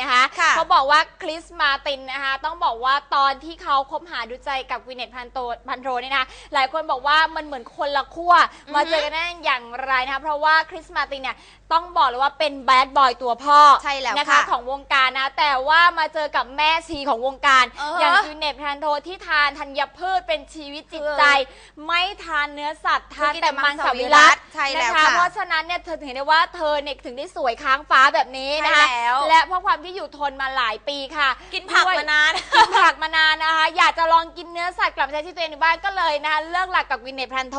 นะคะค่ะเขาบอกว่าคริสมาตินนะคะ ต้องบอกว่าตอนที่เขาคบหาดูใจกับวินเนตพันโตพันโทนี่นะคะหลายคนบอกว่ามันเหมือนคนละขั้วมาเจอกันได้อย่างไรนะคะเพราะว่าคริสมาตินเนี่ยต้องบอกเลยว่าเป็นแบดบอยตัวพ่อใช่แล้วนะคะค่ะของวงการนะ แต่ว่ามาเจอกับแม่ชีของวงการเออออย่างวินเนตพันโทที่ทานธัญพืชเป็นชีวิตจิตใจ ไม่ทานเนื้อสัตว์ทานคือกินแต่แต่มังสมังสวิวิรัรัติตใช่แล้วนะคะค่ะเพราะฉะนั้นเนี่ยเธอถึงเห็นได้ว่าเธอเนี่ยถึงได้สวยค้างฟ้าแบบนี้นะคะใช่แล้วและเพราะความที่อยู่ทนมาหลายปีค่ะกินผักด้วยมานาน กินผักมานานนะคะ อยากจะลองกินเนื้อสัตว์กลับมาใช้ชีวิตตัวเองในบ้านก็เลยนะคะเลิกหลักกับวินเนตพลันโท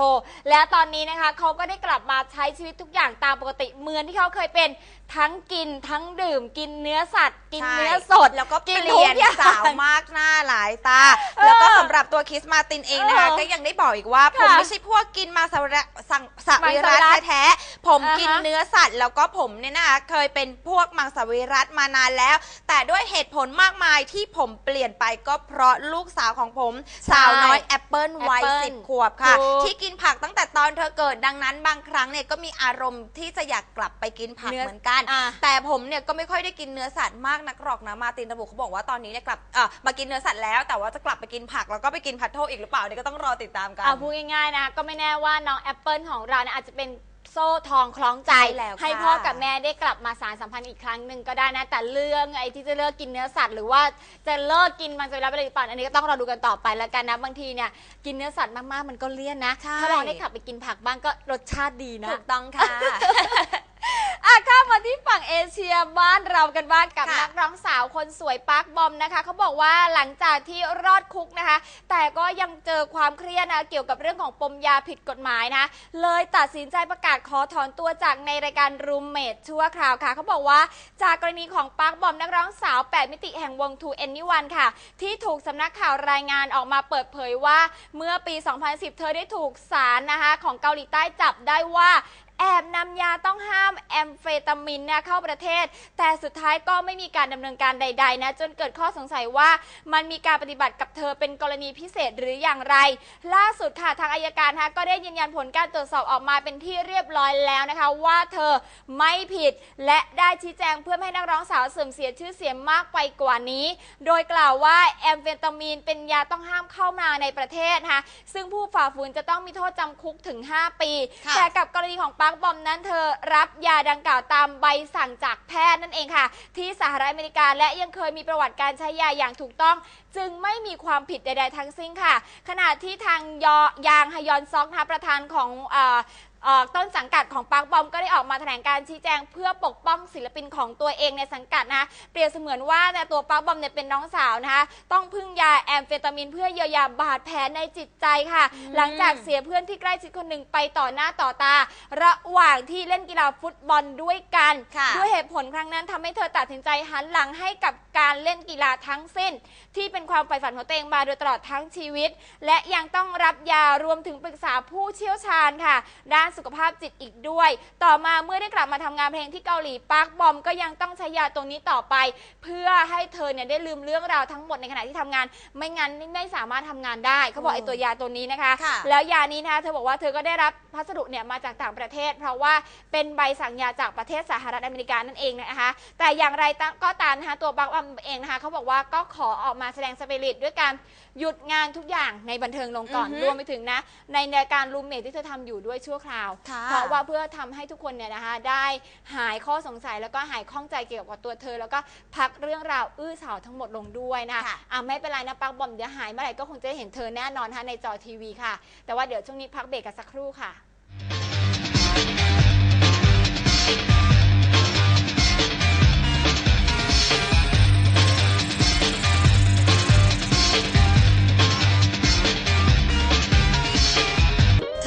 และตอนนี้นะคะเขาก็ได้กลับมาใช้ชีวิตทุกอย่างตามปกติเหมือนที่เขาเคยเป็น ทั้งกินทั้งดื่มกินเนื้อสัตว์ กินใช่เนื้อสด แล้วก็เปกินลี่ยนทุกอย่างสาวมากหน้าหลายตาเออแล้วก็สำหรับตัวคริสมาตินเองนะคะเออก็ยังได้บอกอีกว่า ผมค่ะไม่ใช่พวกกินมาสวิรัติสังสวิมังสวิรัรัตติแท้ๆผมอ่าฮะกินเนื้อสัตว์ แล้วก็ผมเนี่ยนะคะเคยเป็นพวกมังสวิรัตมานานแล้ว แต่ด้วยเหตุผลมากมายที่ผมเปลี่ยนไปก็เพราะลูกสาวของผมสาวน้อยแอปเปิลวัย Apple สิบขวบค่ะถูกที่กินผักตั้งแต่ตอนเธอเกิดดังนั้นบางครั้งเนี่ยก็มีอารมณ์ที่จะอยากกลับไปกินผักเนื้อเหมือนกันอะแต่ผมเนี่ยก็ไม่ค่อยได้กินเนื้อสัตว์มากนักหรอกนะมาร์ตินระบุเขาบอกว่าตอนนี้เนี่ยกลับเอ่อมากินเนื้อสัตว์แล้วแต่ว่าจะกลับไปกินผักแล้วก็ไปกินผัดโทอีกหรือเปล่าเนี่ยก็ต้องรอติดตามกัน เอาพูดง่ายๆนะก็ไม่แน่ว่าน้องแอปเปิลของเราเนี่ยอาจจะเป็นโซ่ทองคล้องใจใช่แล้วค่ะให้พ่อกับแม่ได้กลับมาสารสัมพันธ์อีกครั้งหนึ่งก็ได้นะ แต่เรื่องไอ้ที่จะเลิกกินเนื้อสัตว์หรือว่าจะเลิกกินมังสวิรัติไปเลยหรือเปล่าอันนี้ก็ต้องรอดูกันต่อไปแล้วกันนะบางทีเนี่ยกินเนื้อสัตว์มากๆมันก็เลี่ยนนะ ใช่ ถ้าลองได้กลับไปกินผักบ้างก็รสชาติดีนะ ถูกต้องค่ะ อะข้ามมาที่ฝั่งเอเชียบ้านเรากันบ้างกับค่ะนักร้องสาวคนสวยปาร์คบอมนะคะเขาบอกว่าหลังจากที่รอดคุกนะคะ แต่ก็ยังเจอความเครียดนะเกี่ยวกับเรื่องของปมยาผิดกฎหมายนะ เลยตัดสินใจประกาศขอถอนตัวจากในรายการรูมเมทชั่วคราวค่ะเขาบอกว่าจากกรณีของปาร์คบอมนักร้องสาว 8 มิติแห่งวง2 Anyone ค่ะ ที่ถูกสำนักข่าวรายงานออกมาเปิดเผยว่าเมื่อปี 2010 เธอได้ถูกศาลนะคะ ของเกาหลีใต้จับได้ว่า แอบนำยาต้องห้ามแอมเฟตามินเนี่ยเข้าประเทศ แต่สุดท้ายก็ไม่มีการดำเนินการใด ๆ นะ จนเกิดข้อสงสัยว่ามันมีการปฏิบัติกับเธอเป็นกรณีพิเศษหรืออย่างไร ล่าสุดค่ะทางอายการนะคะก็ได้ยืนยันผลการตรวจสอบออกมาเป็นที่เรียบร้อยแล้วนะคะ ว่าเธอไม่ผิดและได้ชี้แจงเพื่อไม่ให้นักร้องสาวเสื่อมเสียชื่อเสียงมากไปกว่านี้ โดยกล่าวว่าแอมเฟตามีนเป็นยาต้องห้ามเข้ามาในประเทศนะคะซึ่งผู้ฝ่าฝืนจะต้องมีโทษจำคุกถึง 5 ปีค่ะแต่กับกรณีของปาร์คบอมนั้นเธอรับยาดังกล่าวตามใบสั่งจากแพทย์นั่นเองค่ะ ที่สหรัฐอเมริกาและยังเคยมีประวัติการใช้ยาอย่างถูกต้อง จึงไม่มีความผิดใด ๆ ทั้งสิ้นค่ะ ขณะที่ทางยอยางฮยอนซอกนะประธานของอ เอ่อต้นสังกัดของปาร์คบอมก็ได้ออกมาแถลงการชี้แจงเพื่อปกป้องศิลปินของตัวเองในสังกัดนะคะเปรียบเสมือนว่าเนี่ยตัวปาร์คบอมเนี่ยเป็นน้องสาวนะคะต้องพึ่งยาแอมเฟตามิน เพื่อเยียวยาบาดแผลในจิตใจค่ะ หลังจากเสียเพื่อนที่ใกล้ชิดคนหนึ่งไปต่อหน้าต่อตา ระหว่างที่เล่นกีฬาฟุตบอลด้วยกัน ค่ะ ด้วยเหตุผลครั้งนั้นทำให้เธอตัดสินใจหันหลังให้กับ การเล่นกีฬาทั้งสิ้น ที่เป็นความใฝ่ฝันของตัวเองมาโดยตลอดทั้งชีวิต และยังต้องรับยารวมถึงปรึกษาผู้เชี่ยวชาญค่ะ ด้านสุขภาพจิตอีกด้วย ต่อมาเมื่อได้กลับมาทำงานเพลงที่เกาหลีปาร์คบอมก็ยังต้องใช้ยาตัวนี้ต่อไป เพื่อให้เธอเนี่ยได้ลืมเรื่องราวทั้งหมดในขณะที่ทำงาน ไม่งั้นไม่สามารถทำงานได้เขาบอกไอ้ตัวยาตัวนี้นะคะค่ะแล้วยานี้นะคะเธอบอกว่าเธอก็ได้รับพัสดุเนี่ยมาจากต่างประเทศ เพราะว่าเป็นใบสั่งยาจากประเทศสหรัฐอเมริกานั่นเองนะคะ แต่อย่างไรก็ตามนะคะตัวบักบัมเองนะคะเขาบอกว่าก็ขอออกมาแสดงสปิริตด้วยการหยุดงานทุกอย่างในบันเทิงลงก่อนอือฮึรวมไปถึงนะ ในรายการรูมเมทที่เธอทำอยู่ด้วยชั่วคราว ค่ะ เพราะว่าเพื่อทำให้ทุกคนเนี่ยนะคะได้หายข้อสงสัยแล้วก็หายข้องใจเกี่ยวกับตัวเธอ แล้วก็พักเรื่องราวอื้อฉาวทั้งหมดลงด้วยนะคะค่ะ อะไม่เป็นไรนะปักบอมเดี๋ยวหายเมื่อไหร่ก็คงจะได้เห็นเธอแน่นอนนะคะในจอทีวีค่ะ แต่ว่าเดี๋ยวช่วงนี้พักเบรกกันสักครู่ค่ะ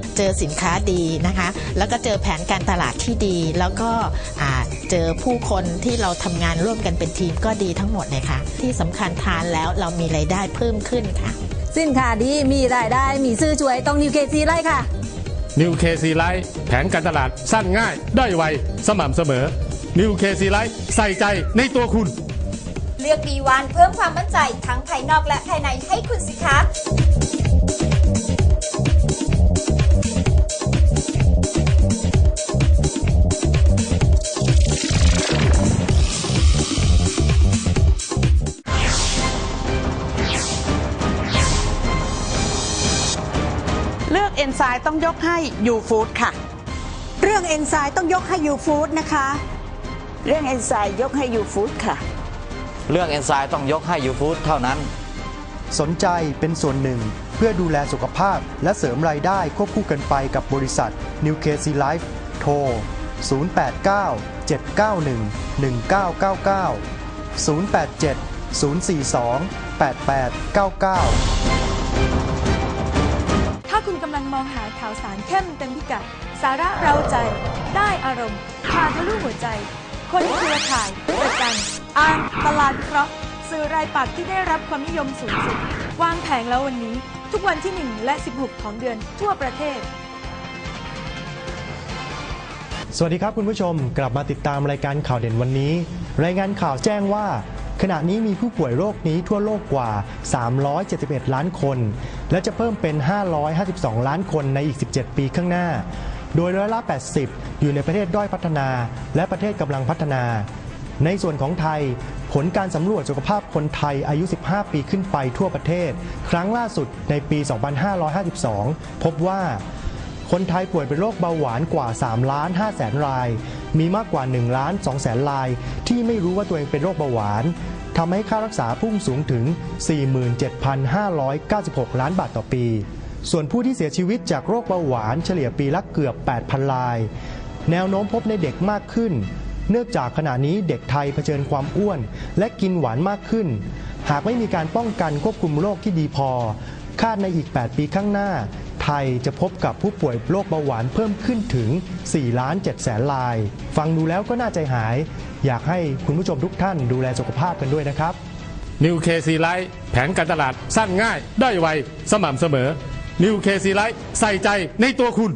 เจจอสินค้าดีนะคะ แล้วก็เจอแผนการตลาดที่ดี แล้วก็อ่าเจอผู้คนที่เราทำงานร่วมกันเป็นทีมก็ดีทั้งหมดเลยค่ะ ที่สำคัญทานแล้วเรามีรายได้เพิ่มขึ้นค่ะ สินค้าดีมีรายได้มีซื้อช่วยต้องนิวเคซีไล่ค่ะนิวเคซีไลท์แผนการตลาดสั้นง่ายได้ไวสม่ำเสมอนิวเคซีไลท์ใส่ใจในตัวคุณ เลือก B1 เพิ่มความมั่นใจทั้งภายนอกและภายในให้คุณสิคะ ม์ต้องยกให้ยูฟู้ดค่ะ เรื่องเอนไซม์ต้องยกให้ยูฟู้ดนะคะ เรื่องเอนไซม์ยกให้ยูฟู้ดค่ะ เรื่องเอนไซม์ต้องยกให้ยูฟู้ดเท่านั้น สนใจเป็นส่วนหนึ่งเพื่อดูแลสุขภาพและเสริมรายได้ควบคู่กันไปกับบริษัท New KC Life โทร 089 791 1999 087 042 8899ถ้าคุณกำลังมองหาข่าวสารเข้มเต็มพิกัด สาระเราใจ ได้อารมณ์พาทะลุหัวใจ คนเครือข่ายประกันอ่านตลาดเคราะห์สื่อรายปักที่ได้รับความนิยมสูงสุด วางแผงแล้ววันนี้ ทุกวันที่ 1 และ 16 ของเดือนทั่วประเทศ สวัสดีครับคุณผู้ชมกลับมาติดตามรายการข่าวเด่นวันนี้ รายงานข่าวแจ้งว่าขณะนี้มีผู้ป่วยโรคนี้ทั่วโลกกว่า 371 ล้านคน และจะเพิ่มเป็น 552 ล้านคนในอีก 17 ปีข้างหน้า โดยร้อยละ 80 อยู่ในประเทศด้อยพัฒนา และประเทศกำลังพัฒนา ในส่วนของไทย ผลการสำรวจสุขภาพคนไทยอายุ 15 ปีขึ้นไปทั่วประเทศ ครั้งล่าสุดในปี 2552 พบว่าคนไทยป่วยเป็นโรคเบาหวานกว่า 3 ล้าน5แสนราย มีมากกว่า 1 ล้าน2แสนราย ที่ไม่รู้ว่าตัวเองเป็นโรคเบาหวาน ทำให้ค่ารักษาพุ่งสูงถึง 47,596 ล้านบาทต่อปี ส่วนผู้ที่เสียชีวิตจากโรคเบาหวานเฉลี่ยปีละเกือบ 8,000ราย แนวโน้มพบในเด็กมากขึ้น เนื่องจากขณะนี้เด็กไทยเผชิญความอ้วน และกินหวานมากขึ้น หากไม่มีการป้องกันควบคุมโรคที่ดีพอ คาดในอีก 8 ปีข้างหน้า ไทยจะพบกับผู้ป่วยโรคเบาหวานเพิ่มขึ้นถึง 4 ล้าน7แสนราย ฟังดูแล้วก็น่าใจหาย อยากให้คุณผู้ชมทุกท่านดูแลสุขภาพกันด้วยนะครับนิวเคซีไลท์แผนการตลาดสั้นง่าย ได้ไว สม่ำเสมอนิวเคซีไลท์ใส่ใจในตัวคุณ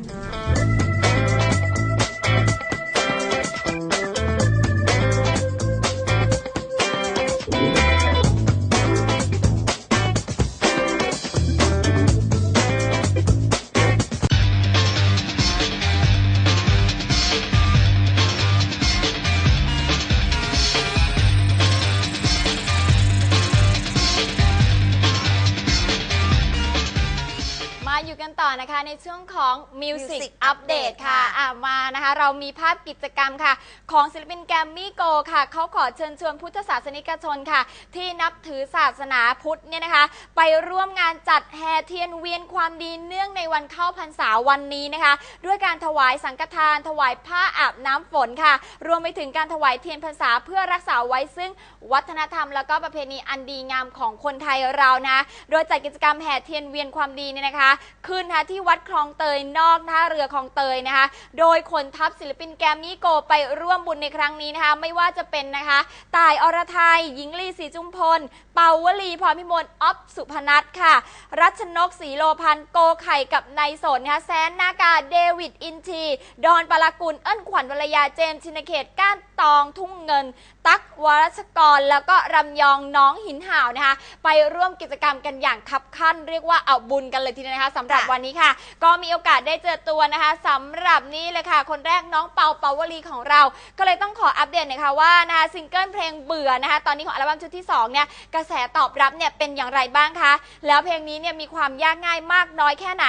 นต่อนะคะในช่วงของ Music Music Update Update ค่ะ ค่ะอะมานะคะ เรามีภาพกิจกรรมค่ะ ของศิลปินแกรมมี่โกค่ะ เขาขอเชิญชวนพุทธศาสนิกชนค่ะ ที่นับถือศาสนาพุทธเนี่ยนะคะ ไปร่วมงานจัดแห่เทียนเวียนความดีเนื่องในวันเข้าพรรษาวันนี้นะคะ ด้วยการถวายสังฆทาน ถวายผ้าอาบน้ำฝนค่ะ รวมไปถึงการถวายเทียนพรรษาเพื่อรักษาไว้ซึ่งวัฒนธรรม แล้วก็ประเพณีอันดีงามของคนไทยเรานะ โดยจัดกิจกรรมแห่เทียนเวียนความดีเนี่ยนะคะ ขึ้นนะคะที่วัดคลองเตยนอกท่าเรือคลองเตยนะคะ โดยขนทัพศิลปินแกรมมี่โกไปร่วมบุญในครั้งนี้นะคะ ไม่ว่าจะเป็นนะคะต่ายอรไทยหญิงลีศรีจุมพล เปาวลีพรพิมลออฟสุพนัทค่ะ รัชนกศรีโลพันโกไข่กับนายสนนะคะแซนนากาเดวิดอินทีดอนปรากุลเอิ้นขวัญวรยาเจมชินเขตก้านตองทุ่งเงิน ตั๊กวรัชกร แล้วก็รำยองน้องหินห่าวนะคะ ไปร่วมกิจกรรมกันอย่างคับขั้นเรียกว่าเอาบุญกันเลยทีเดียวนะคะสำหรับวันนี้ค่ะ ก็มีโอกาสได้เจอตัวนะคะสำหรับนี่เลยค่ะ คนแรกน้องเปาเปาวลีของเรา ก็เลยต้องขออัปเดตหน่อยค่ะว่านะคะซิงเกิลเพลงเบื่อนะคะ ตอนนี้ของอัลบั้มชุดที่สองเนี่ยกระแสตอบรับเนี่ยเป็นอย่างไรบ้างคะ แล้วเพลงนี้เนี่ยมีความยากง่ายมากน้อยแค่ไหน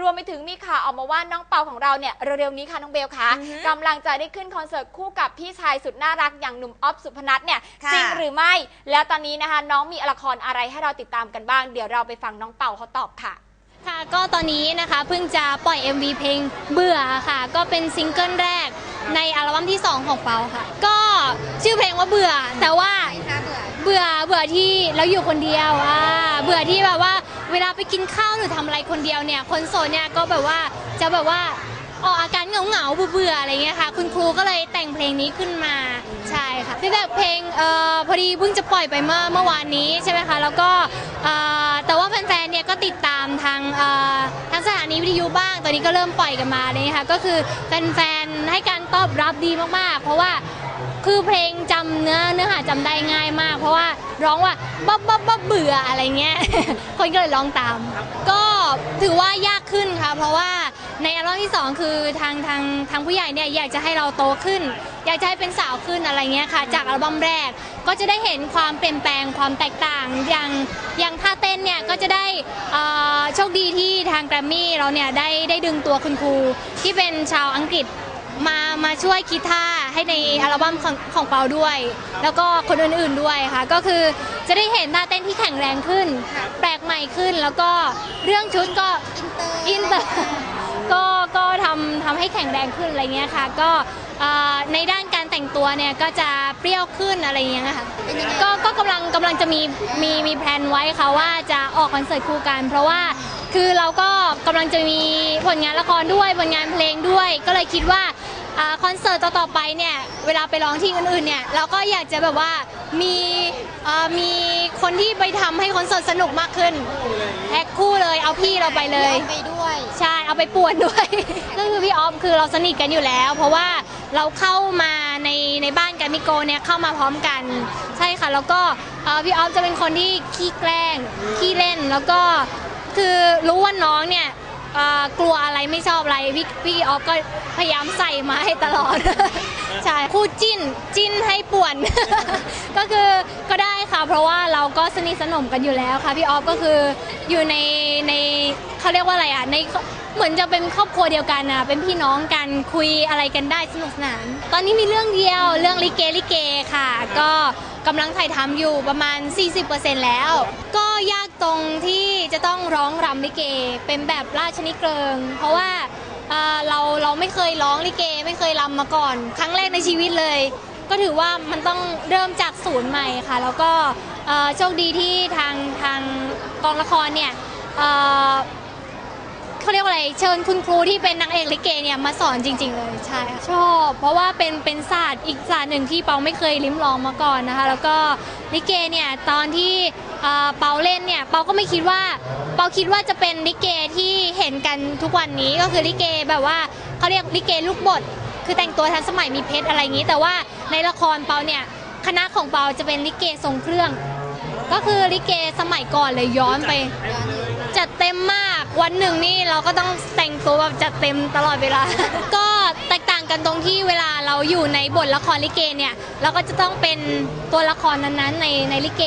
รวมไปถึงมีข่าวออกมาว่าน้องเปาของเราเนี่ยเร็วๆนี้ค่ะน้องเบลคะอือฮึกำลังจะได้ขึ้นคอนเสิร์ตคู่กับพี่ชายสุดน่ารักอย่างหนุ่มออฟสุพนัทเนี่ยค่ะจริงหรือไม่ แล้วตอนนี้นะคะน้องมีละครอะไรให้เราติดตามกันบ้าง เดี๋ยวเราไปฟังน้องเปาเขาตอบค่ะ ค่ะก็ตอนนี้นะคะเพิ่งจะปล่อย MV เพลงเบื่อค่ะ ก็เป็นซิงเกิลแรกในอัลบั้มที่ 2 ของเปาค่ะ ก็ชื่อเพลงว่าเบื่อ แต่ว่าเบื่อเบื่อที่เราอยู่คนเดียวอ่าเบื่อที่แบบว่าเวลาไปกินข้าวหรือทำอะไรคนเดียวเนี่ย คนโสดเนี่ยก็แบบว่าจะแบบว่า ออกอาการเหงาเหงาๆเบื่อๆอะไรเงี้ยค่ะ คุณครูก็เลยแต่งเพลงนี้ขึ้นมาใช่ค่ะที่แบบเพลงเอ่อพอดีเพิ่งจะปล่อยไปเมื่อเมื่อวานนี้ใช่ไหมคะแล้วก็เอ่อแต่ว่าแฟนๆเนี่ยก็ติดตามทางเอ่อทางสถานีวิทยุบ้าง ตอนนี้ก็เริ่มปล่อยกันมาเลยค่ะก็คือแฟนๆให้การตอบรับดีมากๆ เพราะว่าคือเพลงจำเนื้อเนื้อหาจำได้ง่ายมาก เพราะว่าร้องว่าบ๊อบบ๊อบบ๊อบเบื่ออะไรเงี้ย คนก็เลยร้องตาม ก็ถือว่ายากขึ้นค่ะ เพราะว่า ในอัลบั้มที่ 2 คือทางทางทางผู้ใหญ่เนี่ยอยากจะให้เราโตขึ้น อยากจะให้เป็นสาวขึ้นอะไรเงี้ยค่ะ จากอัลบั้มแรกก็จะได้เห็นความเปลี่ยนแปลงความแตกต่างอย่างอย่างท่าเต้นเนี่ยก็จะได้อ่อโชคดีที่ทางแกรมมี่เราเนี่ยได้ได้ดึงตัวคุณครูที่เป็นชาวอังกฤษมามาช่วยคิดท่าให้ในอัลบั้มของของเปาด้วย แล้วก็คนอื่นๆด้วยค่ะ ก็คือจะได้เห็นท่าเต้นที่แข็งแรงขึ้น แปลกใหม่ขึ้นแล้วก็เรื่องชุดก็อินเตอร์ ทำทำให้แข็งแรงขึ้นอะไรเงี้ยค่ะ ก็ในด้านการแต่งตัวเนี่ยก็จะเปรี้ยวขึ้นอะไรอย่างเงี้ยค่ะก็ก็กำลังกำลังจะมีมีมีแพลนไว้ค่ะว่าจะออกคอนเสิร์ตคู่กัน เพราะว่าคือเราก็กำลังจะมีผลงานละครด้วยผลงานเพลงด้วย ก็เลยคิดว่า คอนเสิร์ตต่อๆไปเนี่ยเวลาไปร้องที่อื่นๆเนี่ยเราก็อยากจะแบบว่ามีอ่ามีคนที่ไปทำให้คอนเสิร์ตสนุกมากขึ้นแพ็คคู่เลยเอาพี่เราไปเลยไปด้วยใช่เอาไปป่วนด้วย ก็คือพี่ออฟคือเราสนิทกันอยู่แล้ว เพราะว่าเราเข้ามาในในบ้านกันมิโกเนี่ยเข้ามาพร้อมกัน ใช่ค่ะแล้วก็เอ่อพี่ออฟจะเป็นคนที่ขี้แกล้งขี้เล่นแล้วก็คือรู้ว่าน้องเนี่ย เอ่อกลัวอะไรไม่ชอบอะไรพี่พี่ออฟก็พยายามใส่มาให้ตลอด ใช่คู่จิ้นจิ้นให้ป่วน ก็คือก็ได้ค่ะ เพราะว่าเราก็สนิทสนมกันอยู่แล้วค่ะพี่ออฟก็คืออยู่ในในเขาเรียกว่าอะไรอะในเหมือนจะเป็นครอบครัวเดียวกันอะเป็นพี่น้องกันคุยอะไรกันได้สนุกสนาน ตอนนี้มีเรื่องเดียวเรื่องลิเกลิเกค่ะ ก็ กำลังถ่ายทำอยู่ประมาณ 40%แล้ว ก็ยากตรงที่จะต้องร้องรำลิเก เป็นแบบราชนิเกิง เพราะว่าเอ่อเราเราไม่เคยร้องลิเก ไม่เคยรำมาก่อน ครั้งแรกในชีวิตเลย ก็ถือว่ามันต้องเริ่มจากศูนย์ใหม่ค่ะ แล้วก็เอ่อโชคดีที่ทางทางกองละครเนี่ยเอ่อ เขาเรียกว่าอะไร เชิญคุณครูที่เป็นนางเอกลิเกเนี่ยมาสอนจริง ๆ เลยใช่ค่ะชอบ เพราะว่าเป็นเป็นศาสตร์อีกศาสตร์หนึ่งที่เปาไม่เคยลิ้มลองมาก่อนนะคะ แล้วก็ลิเกเนี่ยตอนที่เอ่อเปาเล่นเนี่ยเปาก็ไม่คิดว่า เปาคิดว่าจะเป็นลิเกที่เห็นกันทุกวันนี้ก็คือลิเกแบบว่าเขาเรียกลิเกลูกบท คือแต่งตัวทันสมัยมีเพชรอะไรอย่างนี้ แต่ว่าในละครเปาเนี่ยคณะของเปาจะเป็นลิเกทรงเครื่อง ก็คือลิเกสมัยก่อนเลยย้อนไปจัดเต็มมาก วันหนึ่งนี่เราก็ต้องแต่งตัวแบบจัดเต็มตลอดเวลา ก็แตกต่างกันตรงที่เวลาเราอยู่ในบทละครลิเกเนี่ยเราก็จะต้องเป็นตัวละครนั้นๆในในลิเก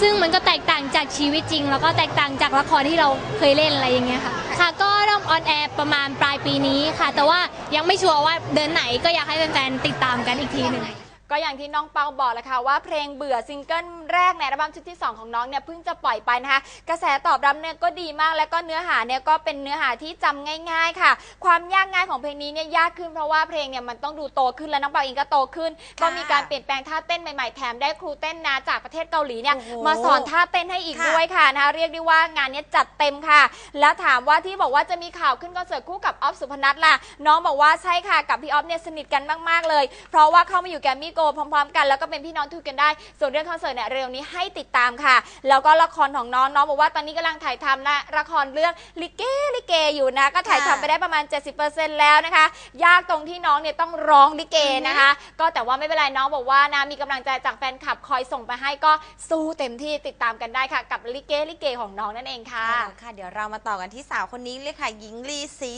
ซึ่งมันก็แตกต่างจากชีวิตจริง แล้วก็แตกต่างจากละครที่เราเคยเล่นอะไรอย่างเงี้ยค่ะ ค่ะก็เริ่มออนแอร์ประมาณปลายปีนี้ค่ะ แต่ว่ายังไม่ชัวร์ว่าเดือนไหนก็อยากให้แฟนๆติดตามกันอีกทีหนึ่ง ก็อย่างที่น้องเปาบอกแหละค่ะว่าเพลงเบื่อซิงเกิลแรกในอัลบั้มชุดที่ 2 ของน้องเนี่ยเพิ่งจะปล่อยไปนะคะกระแสตอบรับเนี่ยก็ดีมากแล้วก็เนื้อหาเนี่ยก็เป็นเนื้อหาที่จำง่าย ๆ ค่ะ ความยากง่ายของเพลงนี้เนี่ยยากขึ้นเพราะว่าเพลงเนี่ยมันต้องดูโตขึ้นแล้วน้องเปาเองก็โตขึ้น ก็มีการเปลี่ยนแปลงท่าเต้นใหม่ๆแถมได้ครูเต้นนะจากประเทศเกาหลีเนี่ยโอ้โหมาสอนท่าเต้นให้อีกค่ะด้วยค่ะนะคะเรียกได้ว่างานเนี้ยจัดเต็มค่ะ แล้วถามว่าที่บอกว่าจะมีข่าวขึ้นคอนเสิร์ตคู่กับออฟสุพนัทล่ะน้องบอกว่าใช่ค่ะกับพี่ออฟเนี่ยสนิทกันมากๆเลย เพราะว่าเข้ามาอยู่แกรมมี่โกพร้อมๆ กัน แล้วก็เป็นพี่น้องทุกกันได้ ส่วนเรื่องคอนเสิร์ตเนี่ยเร็วนี้ให้ติดตามค่ะ แล้วก็ละครของน้องน้องบอกว่าตอนนี้กำลังถ่ายทำนะละครเรื่องลิเกลิเกอยู่นะ ก็ถ่ายทำไปได้ประมาณ 70%แล้วนะคะ ยากตรงที่น้องเนี่ยต้องร้องลิเกนะคะ ก็แต่ว่าไม่เป็นไรน้องบอกว่านะมีกำลังใจจากแฟนคลับคอยส่งไปให้ก็สู้เต็มที่ติดตามกันได้ค่ะ กับลิเกลิเกของน้องนั่นเองค่ะค่ะ เดี๋ยวเรามาต่อกันที่สาวคนนี้เลยค่ะหญิงลีศรี